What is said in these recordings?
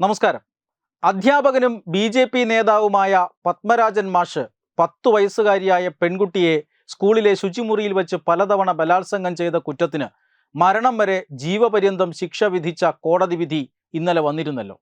നമസ്കാരം. അധ്യാപകനും B J P നേതാവുമായ പത്മരാജൻ മാഷ് പത്തു വയസ്സുകാരിയായ പെൺകുട്ടിയെ സ്കൂളിലെ ശുചിമുറിയിൽ വെച്ച് പലതവണ ബലാത്സംഗം ചെയ്ത കുറ്റത്തിന് മരണം വരെ ജീവപര്യന്തം ശിക്ഷ വിധിച്ച കോടതി വിധി ഇന്നലെ വന്നിരുന്നല്ലോ.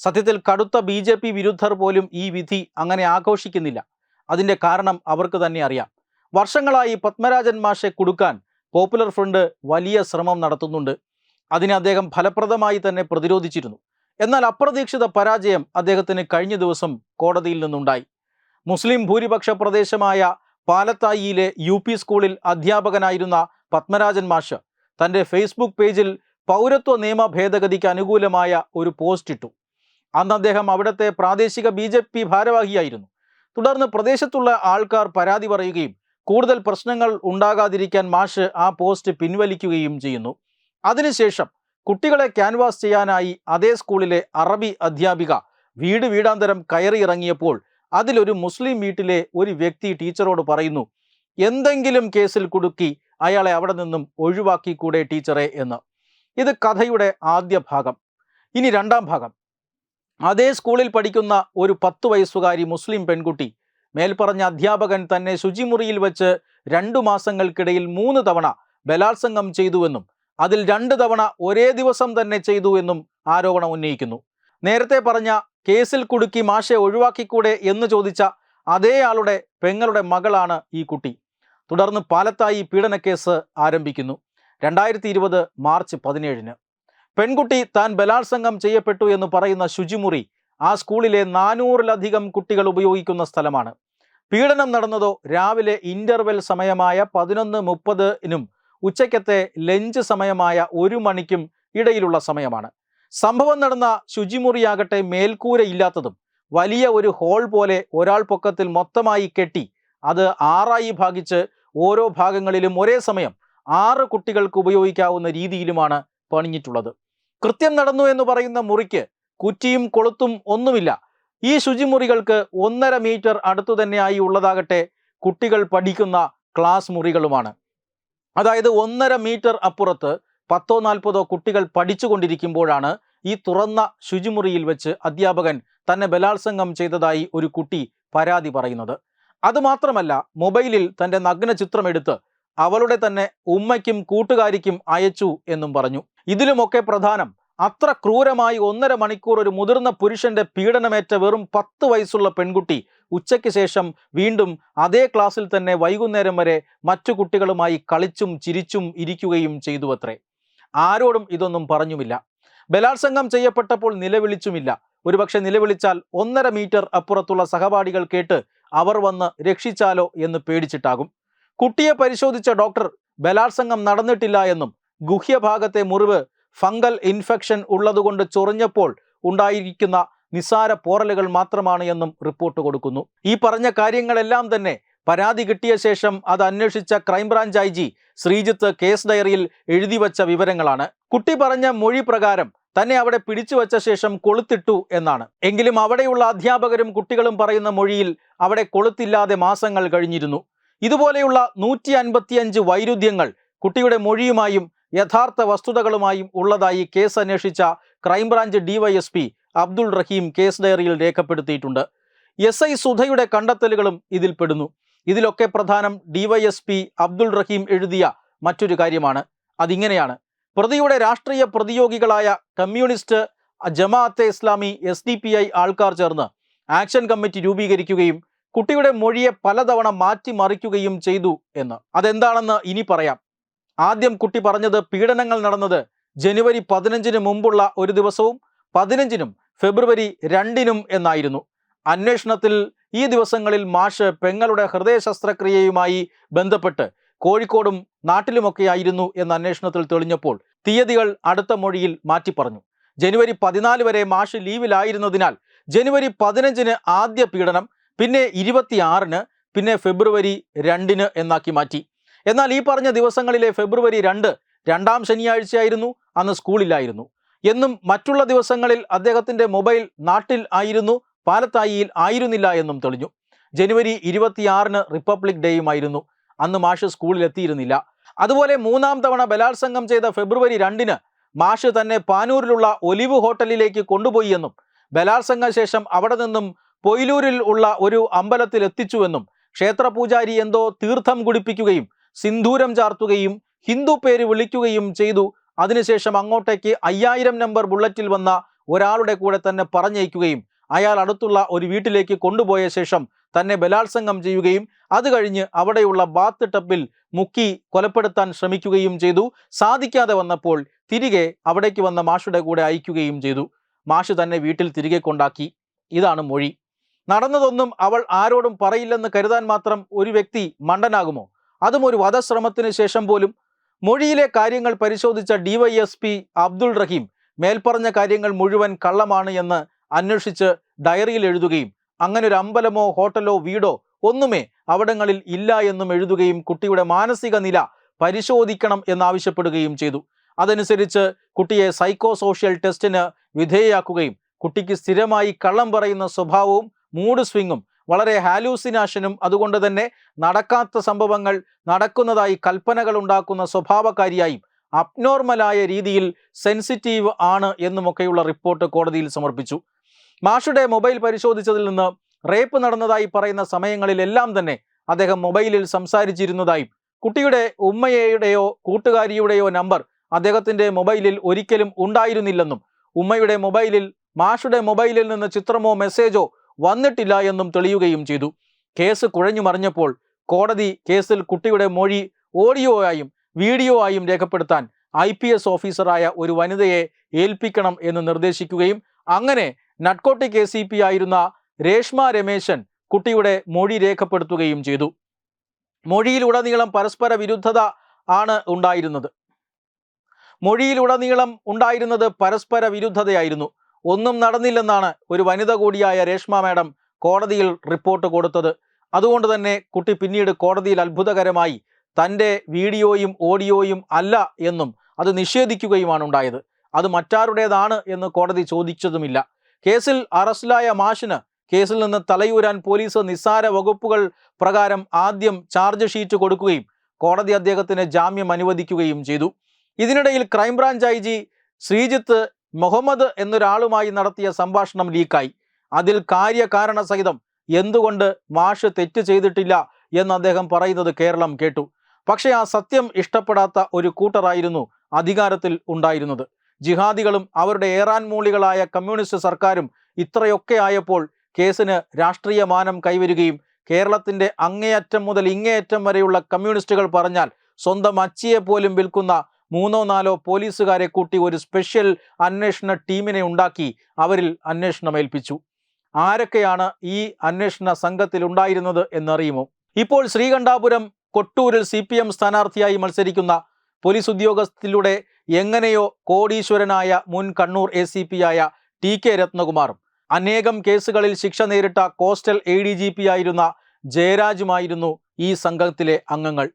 സത്യത്തിൽ കടുത്ത ബി ജെ പി വിരുദ്ധർ പോലും ഈ വിധി അങ്ങനെ ആഘോഷിക്കുന്നില്ല. അതിന്റെ കാരണം അവർക്ക് തന്നെ അറിയാം. വർഷങ്ങളായി പത്മരാജൻ മാഷെ കൊടുക്കാൻ പോപ്പുലർ ഫ്രണ്ട് വലിയ ശ്രമം നടത്തുന്നുണ്ട്. അതിനെ അദ്ദേഹം ഫലപ്രദമായി തന്നെ പ്രതിരോധിച്ചിരുന്നു. എന്നാൽ അപ്രതീക്ഷിത പരാജയം അദ്ദേഹത്തിന് കഴിഞ്ഞ ദിവസം കോടതിയിൽ നിന്നുണ്ടായി. മുസ്ലിം ഭൂരിപക്ഷ പ്രദേശമായ പാലത്തായിയിലെ യു പി സ്കൂളിൽ അധ്യാപകനായിരുന്ന പത്മരാജൻ മാഷ് തന്റെ ഫേസ്ബുക്ക് പേജിൽ പൗരത്വ നിയമ ഭേദഗതിക്ക് അനുകൂലമായ ഒരു പോസ്റ്റ് ഇട്ടു. അന്ന് അദ്ദേഹം അവിടുത്തെ പ്രാദേശിക ബി ജെ പി ഭാരവാഹിയായിരുന്നു. തുടർന്ന് പ്രദേശത്തുള്ള ആൾക്കാർ പരാതി പറയുകയും കൂടുതൽ പ്രശ്നങ്ങൾ ഉണ്ടാകാതിരിക്കാൻ മാഷ് ആ പോസ്റ്റ് പിൻവലിക്കുകയും ചെയ്യുന്നു. അതിനുശേഷം കുട്ടികളെ ക്യാൻവാസ് ചെയ്യാനായി അതേ സ്കൂളിലെ അറബി അധ്യാപിക വീട് വീടാന്തരം കയറിയിറങ്ങിയപ്പോൾ അതിലൊരു മുസ്ലിം വീട്ടിലെ ഒരു വ്യക്തി ടീച്ചറോട് പറയുന്നു എന്തെങ്കിലും കേസിൽ കുടുക്കി അയാളെ അവിടെ നിന്നും ഒഴിവാക്കിക്കൂടെ ടീച്ചറെ എന്ന്. ഇത് കഥയുടെ ആദ്യ ഭാഗം. ഇനി രണ്ടാം ഭാഗം. അതേ സ്കൂളിൽ പഠിക്കുന്ന ഒരു പത്ത് വയസ്സുകാരി മുസ്ലിം പെൺകുട്ടി മേൽപ്പറഞ്ഞ അധ്യാപകൻ തന്നെ ശുചിമുറിയിൽ വെച്ച് രണ്ടു മാസങ്ങൾക്കിടയിൽ മൂന്ന് തവണ ബലാത്സംഗം ചെയ്തുവെന്നും അതിൽ രണ്ട് തവണ ഒരേ ദിവസം തന്നെ ചെയ്തു എന്നും ആരോപണം ഉന്നയിക്കുന്നു. നേരത്തെ പറഞ്ഞ കേസിൽ കുടുക്കി മാഷെ ഒഴിവാക്കിക്കൂടെ എന്ന് ചോദിച്ച അതേ ആളുടെ പെങ്ങളുടെ മകളാണ് ഈ കുട്ടി. തുടർന്ന് പാലത്തായി പീഡനക്കേസ് ആരംഭിക്കുന്നു. രണ്ടായിരത്തി ഇരുപത് മാർച്ച് പതിനേഴിന്. പെൺകുട്ടി താൻ ബലാത്സംഗം ചെയ്യപ്പെട്ടു എന്ന് പറയുന്ന ശുചിമുറി ആ സ്കൂളിലെ നാനൂറിലധികം കുട്ടികൾ ഉപയോഗിക്കുന്ന സ്ഥലമാണ്. പീഡനം നടന്നതോ രാവിലെ ഇന്റർവെൽ സമയമായ പതിനൊന്ന് മുപ്പതിനും ഉച്ചയ്ക്കത്തെ ലഞ്ച് സമയമായ ഒരു മണിക്കും ഇടയിലുള്ള സമയമാണ്. സംഭവം നടന്ന ശുചിമുറിയാകട്ടെ മേൽക്കൂരയില്ലാത്തതും വലിയ ഒരു ഹോൾ പോലെ ഒരാൾ പൊക്കത്തിൽ മൊത്തമായി കെട്ടി അത് ആറായി ഭാഗിച്ച് ഓരോ ഭാഗങ്ങളിലും ഒരേ സമയം ആറ് കുട്ടികൾക്ക് ഉപയോഗിക്കാവുന്ന രീതിയിലുമാണ് പണിഞ്ഞിട്ടുള്ളത്. കൃത്യം നടന്നു എന്ന് പറയുന്ന മുറിക്ക് കുറ്റിയും കൊളുത്തും ഒന്നുമില്ല. ഈ ശുചിമുറികൾക്ക് ഒന്നര മീറ്റർ അടുത്തു തന്നെയായി ഉള്ളതാകട്ടെ കുട്ടികൾ പഠിക്കുന്ന ക്ലാസ് മുറികളുമാണ്. അതായത് ഒന്നര മീറ്റർ അപ്പുറത്ത് പത്തോ നാൽപ്പതോ കുട്ടികൾ പഠിച്ചുകൊണ്ടിരിക്കുമ്പോഴാണ് ഈ തുറന്ന ശുചിമുറിയിൽ വെച്ച് അധ്യാപകൻ തന്നെ ബലാത്സംഗം ചെയ്തതായി ഒരു കുട്ടി പരാതി പറയുന്നത്. അതുമാത്രമല്ല മൊബൈലിൽ തന്റെ നഗ്ന ചിത്രമെടുത്ത് അവളുടെ തന്നെ ഉമ്മയ്ക്കും കൂട്ടുകാരിക്കും അയച്ചു എന്നും പറഞ്ഞു. ഇതിലുമൊക്കെ പ്രധാനം അത്ര ക്രൂരമായി ഒന്നര മണിക്കൂർ ഒരു മുതിർന്ന പുരുഷന്റെ പീഡനമേറ്റ വെറും പത്ത് വയസ്സുള്ള പെൺകുട്ടി ഉച്ചയ്ക്ക് ശേഷം വീണ്ടും അതേ ക്ലാസ്സിൽ തന്നെ വൈകുന്നേരം വരെ മറ്റു കുട്ടികളുമായി കളിച്ചും ചിരിച്ചും ഇരിക്കുകയും ചെയ്തുവത്രേ. ആരോടും ഇതൊന്നും പറഞ്ഞുമില്ല. ബലാത്സംഗം ചെയ്യപ്പെട്ടപ്പോൾ നിലവിളിച്ചുമില്ല. ഒരുപക്ഷെ നിലവിളിച്ചാൽ ഒന്നര മീറ്റർ അപ്പുറത്തുള്ള സഹപാഠികൾ കേട്ട് അവർ വന്ന് രക്ഷിച്ചാലോ എന്ന് പേടിച്ചിട്ടാകും. കുട്ടിയെ പരിശോധിച്ച ഡോക്ടർ ബലാത്സംഗം നടന്നിട്ടില്ല എന്നും ഗുഹ്യഭാഗത്തെ മുറിവ് ഫംഗൽ ഇൻഫെക്ഷൻ ഉള്ളതുകൊണ്ട് ചൊറിഞ്ഞപ്പോൾ ഉണ്ടായിരിക്കുന്ന നിസാര പോറലുകൾ മാത്രമാണ് എന്നും റിപ്പോർട്ട് കൊടുക്കുന്നു. ഈ പറഞ്ഞ കാര്യങ്ങളെല്ലാം തന്നെ പരാതി കിട്ടിയ ശേഷം അത് അന്വേഷിച്ച crime branch I G Sreejith case ഡയറിയിൽ എഴുതി വച്ച വിവരങ്ങളാണ്. കുട്ടി പറഞ്ഞ മൊഴി പ്രകാരം തന്നെ അവിടെ പിടിച്ചു വച്ച ശേഷം കൊളുത്തിട്ടു എന്നാണ്. എങ്കിലും അവിടെയുള്ള അധ്യാപകരും കുട്ടികളും പറയുന്ന മൊഴിയിൽ അവിടെ കൊളുത്തില്ലാതെ മാസങ്ങൾ കഴിഞ്ഞിരുന്നു. ഇതുപോലെയുള്ള നൂറ്റി അൻപത്തിയഞ്ച് വൈരുദ്ധ്യങ്ങൾ കുട്ടിയുടെ മൊഴിയുമായും യഥാർത്ഥ വസ്തുതകളുമായും ഉള്ളതായി കേസ് അന്വേഷിച്ച crime branch DYSP Abdul Rahim case ഡയറിയിൽ രേഖപ്പെടുത്തിയിട്ടുണ്ട്. എസ് ഐ സുധയുടെ കണ്ടെത്തലുകളും ഇതിൽപ്പെടുന്നു ഇതിലൊക്കെ പ്രധാനം ഡിവൈഎസ്പി അബ്ദുൾ റഹീം എഴുതിയ മറ്റൊരു കാര്യമാണ്. അതിങ്ങനെയാണ്. പ്രതിയുടെ രാഷ്ട്രീയ പ്രതിയോഗികളായ communist Jamaat Islami S D P I ആൾക്കാർ ചേർന്ന് ആക്ഷൻ കമ്മിറ്റി രൂപീകരിക്കുകയും കുട്ടിയുടെ മൊഴിയെ പലതവണ മാറ്റിമറിക്കുകയും ചെയ്തു എന്ന്. അതെന്താണെന്ന് ഇനി പറയാം. ആദ്യം കുട്ടി പറഞ്ഞത് പീഡനങ്ങൾ നടന്നത് ജനുവരി പതിനഞ്ചിന് മുമ്പുള്ള ഒരു ദിവസവും പതിനഞ്ചിനും ഫെബ്രുവരി രണ്ടിനും എന്നായിരുന്നു. അന്വേഷണത്തിൽ ഈ ദിവസങ്ങളിൽ മാഷ് പെങ്ങളുടെ ഹൃദയ ശസ്ത്രക്രിയയുമായി ബന്ധപ്പെട്ട് കോഴിക്കോടും നാട്ടിലുമൊക്കെയായിരുന്നു എന്ന അന്വേഷണത്തിൽ തെളിഞ്ഞപ്പോൾ തീയതികൾ അടുത്ത മൊഴിയിൽ മാറ്റിപ്പറഞ്ഞു ജനുവരി പതിനാല് വരെ മാഷ് ലീവിലായിരുന്നതിനാൽ ജനുവരി പതിനഞ്ചിന് ആദ്യ പീഡനം പിന്നെ ഇരുപത്തിയാറിന് പിന്നെ ഫെബ്രുവരി രണ്ടിന് എന്നാക്കി മാറ്റി. എന്നാൽ ഈ പറഞ്ഞ ദിവസങ്ങളിലെ ഫെബ്രുവരി രണ്ട് രണ്ടാം ശനിയാഴ്ചയായിരുന്നു അന്ന് സ്കൂളിലായിരുന്നു എന്നും മറ്റുള്ള ദിവസങ്ങളിൽ അദ്ദേഹത്തിന്റെ മൊബൈൽ നാട്ടിൽ ആയിരുന്നു പാലത്തായിയിൽ ആയിരുന്നില്ല എന്നും തെളിഞ്ഞു. ജനുവരി ഇരുപത്തിയാറിന് റിപ്പബ്ലിക് ഡേയുമായിരുന്നു അന്ന് മാഷ് സ്കൂളിൽ എത്തിയിരുന്നില്ല അതുപോലെ മൂന്നാം തവണ ബലാത്സംഗം ചെയ്ത ഫെബ്രുവരി രണ്ടിന് മാഷ് തന്നെ പാനൂരിലുള്ള ഒലിവ് ഹോട്ടലിലേക്ക് കൊണ്ടുപോയി എന്നും ബലാത്സംഗ ശേഷം അവിടെ നിന്നും പൊയിലൂരിൽ ഉള്ള ഒരു അമ്പലത്തിൽ എത്തിച്ചുവെന്നും ക്ഷേത്രപൂജാരി എന്തോ തീർത്ഥം കുടിപ്പിക്കുകയും സിന്ദൂരം ചാർത്തുകയും ഹിന്ദു പേര് വിളിക്കുകയും ചെയ്തു. അതിനുശേഷം അങ്ങോട്ടേക്ക് അയ്യായിരം നമ്പർ ബുള്ളറ്റിൽ വന്ന ഒരാളുടെ കൂടെ തന്നെ പറഞ്ഞയക്കുകയും അയാൾ അടുത്തുള്ള ഒരു വീട്ടിലേക്ക് കൊണ്ടുപോയ ശേഷം തന്നെ ബലാത്സംഗം ചെയ്യുകയും അത് കഴിഞ്ഞ് അവിടെയുള്ള ബാത്ത് ടപ്പിൽ മുക്കി കൊലപ്പെടുത്താൻ ശ്രമിക്കുകയും ചെയ്തു. സാധിക്കാതെ വന്നപ്പോൾ തിരികെ അവിടേക്ക് വന്ന മാഷുടെ കൂടെ അയക്കുകയും ചെയ്തു. മാഷ് തന്നെ വീട്ടിൽ തിരികെ കൊണ്ടാക്കി. ഇതാണ് മൊഴി. നടന്നതൊന്നും അവൾ ആരോടും പറയില്ലെന്ന് കരുതാൻ മാത്രം ഒരു വ്യക്തി മണ്ടനാകുമോ? അതും ഒരു വധശ്രമത്തിന് ശേഷം പോലും. മൊഴിയിലെ കാര്യങ്ങൾ പരിശോധിച്ച ഡിവൈഎസ്പി അബ്ദുൾ റഹീം മേൽപ്പറഞ്ഞ കാര്യങ്ങൾ മുഴുവൻ കള്ളമാണ് എന്ന് അന്വേഷിച്ച് ഡയറിയിൽ എഴുതുകയും അങ്ങനെ ഒരു അമ്പലമോ ഹോട്ടലോ വീടോ ഒന്നുമേ അവിടങ്ങളിൽ ഇല്ല എന്നും എഴുതുകയും കുട്ടിയുടെ മാനസിക നില പരിശോധിക്കണം എന്നാവശ്യപ്പെടുകയും ചെയ്തു. അതനുസരിച്ച് കുട്ടിയെ സൈക്കോ സോഷ്യൽ ടെസ്റ്റിന് വിധേയയാക്കുകയും കുട്ടിക്ക് സ്ഥിരമായി കള്ളം പറയുന്ന സ്വഭാവവും മൂഡ് സ്വിങ്ങും വളരെ ഹാലൂസിനാഷനും അതുകൊണ്ട് തന്നെ നടക്കാത്ത സംഭവങ്ങൾ നടക്കുന്നതായി കൽപ്പനകൾ ഉണ്ടാക്കുന്ന സ്വഭാവക്കാരിയായും അബ്നോർമലായ രീതിയിൽ സെൻസിറ്റീവ് ആണ് എന്നുമൊക്കെയുള്ള റിപ്പോർട്ട് കോടതിയിൽ സമർപ്പിച്ചു. മാഷുടെ മൊബൈൽ പരിശോധിച്ചതിൽ നിന്ന് റേപ്പ് നടന്നതായി പറയുന്ന സമയങ്ങളിലെല്ലാം തന്നെ അദ്ദേഹം മൊബൈലിൽ സംസാരിച്ചിരുന്നതായും കുട്ടിയുടെ ഉമ്മയുടെയോ കൂട്ടുകാരിയുടെയോ നമ്പർ അദ്ദേഹത്തിന്റെ മൊബൈലിൽ ഒരിക്കലും ഉണ്ടായിരുന്നില്ലെന്നും ഉമ്മയുടെ മൊബൈലിൽ മാഷുടെ മൊബൈലിൽ നിന്ന് ചിത്രമോ മെസ്സേജോ വന്നിട്ടില്ല എന്നും തെളിയുകയും ചെയ്തു. കേസ് കുഴഞ്ഞു മറിഞ്ഞപ്പോൾ കോടതി കേസിൽ കുട്ടിയുടെ മൊഴി ഓഡിയോ ആയും വീഡിയോ ആയും രേഖപ്പെടുത്താൻ ഐ പി എസ് ഓഫീസറായ ഒരു വനിതയെ ഏൽപ്പിക്കണം എന്ന് നിർദ്ദേശിക്കുകയും അങ്ങനെ നട്കോട്ടിക് എ സി പി ആയിരുന്ന രേഷ്മ രമേശൻ കുട്ടിയുടെ മൊഴി രേഖപ്പെടുത്തുകയും ചെയ്തു. മൊഴിയിലുടനീളം പരസ്പര വിരുദ്ധത ആണ് ഉണ്ടായിരുന്നത്. മൊഴിയിലുടനീളം ഉണ്ടായിരുന്നത് പരസ്പര വിരുദ്ധതയായിരുന്നു. ഒന്നും നടന്നില്ലെന്നാണ് ഒരു വനിത കൂടിയായ രേഷ്മ മാഡം കോടതിയിൽ റിപ്പോർട്ട് കൊടുത്തത്. അതുകൊണ്ട് തന്നെ കുട്ടി പിന്നീട് കോടതിയിൽ അത്ഭുതകരമായി തന്റെ വീഡിയോയും ഓഡിയോയും അല്ല എന്നും അത് നിഷേധിക്കുകയുമാണ് ഉണ്ടായത്. അത് മറ്റാരുടേതാണ് എന്ന് കോടതി ചോദിച്ചതുമില്ല. കേസിൽ അറസ്റ്റിലായ മാഷിന് കേസിൽ നിന്ന് തലയൂരാൻ പോലീസ് നിസ്സാര വകുപ്പുകൾ പ്രകാരം ആദ്യം ചാർജ് ഷീറ്റ് കൊടുക്കുകയും കോടതി അദ്ദേഹത്തിന് ജാമ്യം അനുവദിക്കുകയും ചെയ്തു. ഇതിനിടയിൽ crime branch I G Sreejith Muhammad എന്നൊരാളുമായി നടത്തിയ സംഭാഷണം ലീക്കായി. അതിൽ കാര്യകാരണ സഹിതം എന്തുകൊണ്ട് മാഷ് തെറ്റ് ചെയ്തിട്ടില്ല എന്ന് അദ്ദേഹം പറയുന്നത് കേരളം കേട്ടു. പക്ഷേ ആ സത്യം ഇഷ്ടപ്പെടാത്ത ഒരു കൂട്ടറായിരുന്നു അധികാരത്തിൽ ഉണ്ടായിരുന്നത്. ജിഹാദികളും അവരുടെ ഏറാൻ മൂളികളായ കമ്മ്യൂണിസ്റ്റ് സർക്കാരും ഇത്രയൊക്കെ ആയപ്പോൾ കേസിന് രാഷ്ട്രീയ മാനം കൈവരുകയും കേരളത്തിന്റെ അങ്ങേയറ്റം മുതൽ ഇങ്ങേയറ്റം വരെയുള്ള കമ്മ്യൂണിസ്റ്റുകൾ പറഞ്ഞാൽ സ്വന്തം അച്ചിയെ പോലും വിൽക്കുന്ന മൂന്നോ നാലോ പോലീസുകാരെ കൂട്ടി ഒരു സ്പെഷ്യൽ അന്വേഷണ ടീമിനെ ഉണ്ടാക്കി അവരിൽ അന്വേഷണം ഏൽപ്പിച്ചു. ആരൊക്കെയാണ് ഈ അന്വേഷണ സംഘത്തിൽ ഉണ്ടായിരുന്നത് എന്നറിയുമോ? ഇപ്പോൾ ശ്രീകണ്ഠാപുരം കൊട്ടൂരിൽ സി പി എം സ്ഥാനാർത്ഥിയായി മത്സരിക്കുന്ന പോലീസ് ഉദ്യോഗസ്ഥത്തിലൂടെ എങ്ങനെയോ കോടീശ്വരനായ മുൻ കണ്ണൂർ എ സി പി ആയ ടി കെ രത്നകുമാറും അനേകം കേസുകളിൽ ശിക്ഷ നേരിട്ട coastal A D G P ആയിരുന്ന ജയരാജുമായിരുന്നു ഈ സംഘത്തിലെ അംഗങ്ങൾ.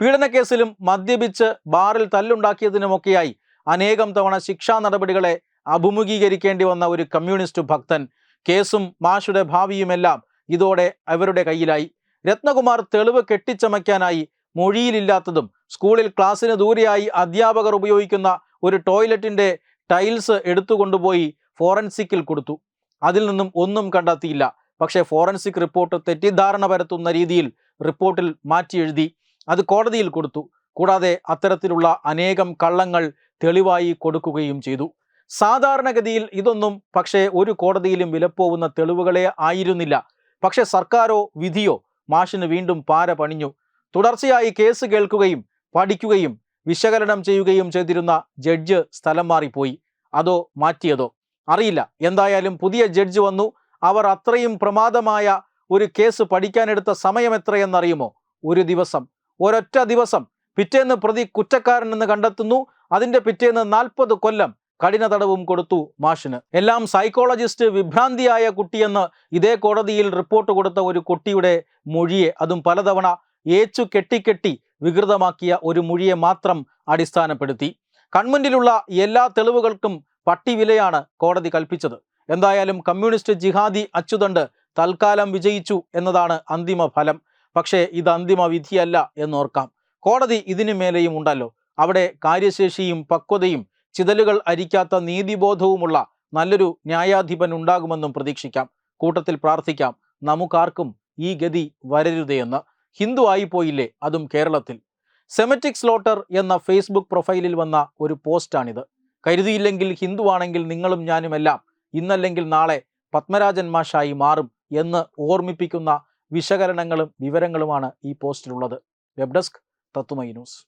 പീഡനക്കേസിലും മദ്യപിച്ച് ബാറിൽ തല്ലുണ്ടാക്കിയതിനുമൊക്കെയായി അനേകം തവണ ശിക്ഷാ നടപടികളെ അഭിമുഖീകരിക്കേണ്ടി വന്ന ഒരു കമ്മ്യൂണിസ്റ്റ് ഭക്തൻ. കേസും മാഷുടെ ഭാവിയുമെല്ലാം ഇതോടെ അവരുടെ കയ്യിലായി. രത്നകുമാർ തെളിവ് കെട്ടിച്ചമയ്ക്കാനായി മൊഴിയിലില്ലാത്തതും സ്കൂളിൽ ക്ലാസ്സിന് ദൂരെയായി അധ്യാപകർ ഉപയോഗിക്കുന്ന ഒരു ടോയ്ലറ്റിന്റെ ടൈൽസ് എടുത്തുകൊണ്ടുപോയി ഫോറൻസിക്കിൽ കൊടുത്തു. അതിൽ നിന്നും ഒന്നും കണ്ടെത്തിയില്ല. പക്ഷേ ഫോറൻസിക് റിപ്പോർട്ട് തെറ്റിദ്ധാരണ പരത്തുന്ന രീതിയിൽ റിപ്പോർട്ടിൽ മാറ്റി എഴുതി. അത് കോടതിയിൽ കൊടുത്തു. കൂടാതെ അത്തരത്തിലുള്ള അനേകം കള്ളങ്ങൾ തെളിവായി കൊടുക്കുകയും ചെയ്തു. സാധാരണഗതിയിൽ ഇതൊന്നും പക്ഷേ ഒരു കോടതിയിലും വിലപ്പോവുന്ന തെളിവുകളെ ആയിരുന്നില്ല. പക്ഷേ സർക്കാരോ വിധിയോ മാഷിന് വീണ്ടും പാര പണിഞ്ഞു. തുടർച്ചയായി കേസ് കേൾക്കുകയും പഠിക്കുകയും വിശകലനം ചെയ്യുകയും ചെയ്തിരുന്ന ജഡ്ജ് സ്ഥലം മാറിപ്പോയി. അതോ മാറ്റിയതോ? അറിയില്ല. എന്തായാലും പുതിയ ജഡ്ജ് വന്നു. അവർ അത്രയും പ്രമാദമായ ഒരു കേസ് പഠിക്കാനെടുത്ത സമയം എത്രയെന്നറിയുമോ? ഒരു ദിവസം. ഒരൊറ്റ ദിവസം പിറ്റേന്ന് പ്രതി കുറ്റക്കാരനെന്ന് കണ്ടെത്തുന്നു. അതിന്റെ പിറ്റേന്ന് നാൽപ്പത് കൊല്ലം കഠിന തടവും കൊടുത്തു മാഷിന്. എല്ലാം സൈക്കോളജിസ്റ്റ് വിഭ്രാന്തിയായ കുട്ടിയെന്ന് ഇതേ കോടതിയിൽ റിപ്പോർട്ട് കൊടുത്ത ഒരു കുട്ടിയുടെ മൊഴിയെ അതും പലതവണ ഏച്ചു കെട്ടിക്കെട്ടി വികൃതമാക്കിയ ഒരു മൊഴിയെ മാത്രം അടിസ്ഥാനപ്പെടുത്തി. കൺമുന്നിലുള്ള എല്ലാ തെളിവുകൾക്കും പട്ടിവിലയാണ് കോടതി കൽപ്പിച്ചത്. എന്തായാലും കമ്മ്യൂണിസ്റ്റ് ജിഹാദി അച്ചുതണ്ട് തൽക്കാലം വിജയിച്ചു എന്നതാണ് അന്തിമ ഫലം. പക്ഷേ ഇത് അന്തിമ വിധിയല്ല എന്നോർക്കാം. കോടതി ഇതിനു മേലെയും ഉണ്ടല്ലോ. അവിടെ കാര്യശേഷിയും പക്വതയും ചിതലുകൾ അരിക്കാത്ത നീതിബോധവുമുള്ള നല്ലൊരു ന്യായാധിപൻ ഉണ്ടാകുമെന്നും പ്രതീക്ഷിക്കാം. കൂട്ടത്തിൽ പ്രാർത്ഥിക്കാം. നമുക്കാർക്കും ഈ ഗതി വരരുതെന്ന് ഹിന്ദു ആയിപ്പോയില്ലേ അതും കേരളത്തിൽ. സെമറ്റിക് സ്ലോട്ടർ എന്ന ഫേസ്ബുക്ക് പ്രൊഫൈലിൽ വന്ന ഒരു പോസ്റ്റാണിത്. കരുതിയില്ലെങ്കിൽ ഹിന്ദുവാണെങ്കിൽ നിങ്ങളും ഞാനുമെല്ലാം. ഇന്നല്ലെങ്കിൽ നാളെ പത്മരാജൻ മാഷായി മാറും എന്ന് ഓർമ്മിപ്പിക്കുന്ന വിശകലനങ്ങളും വിവരങ്ങളുമാണ് ഈ പോസ്റ്റിലുള്ളത്. Web desk Thathumai news.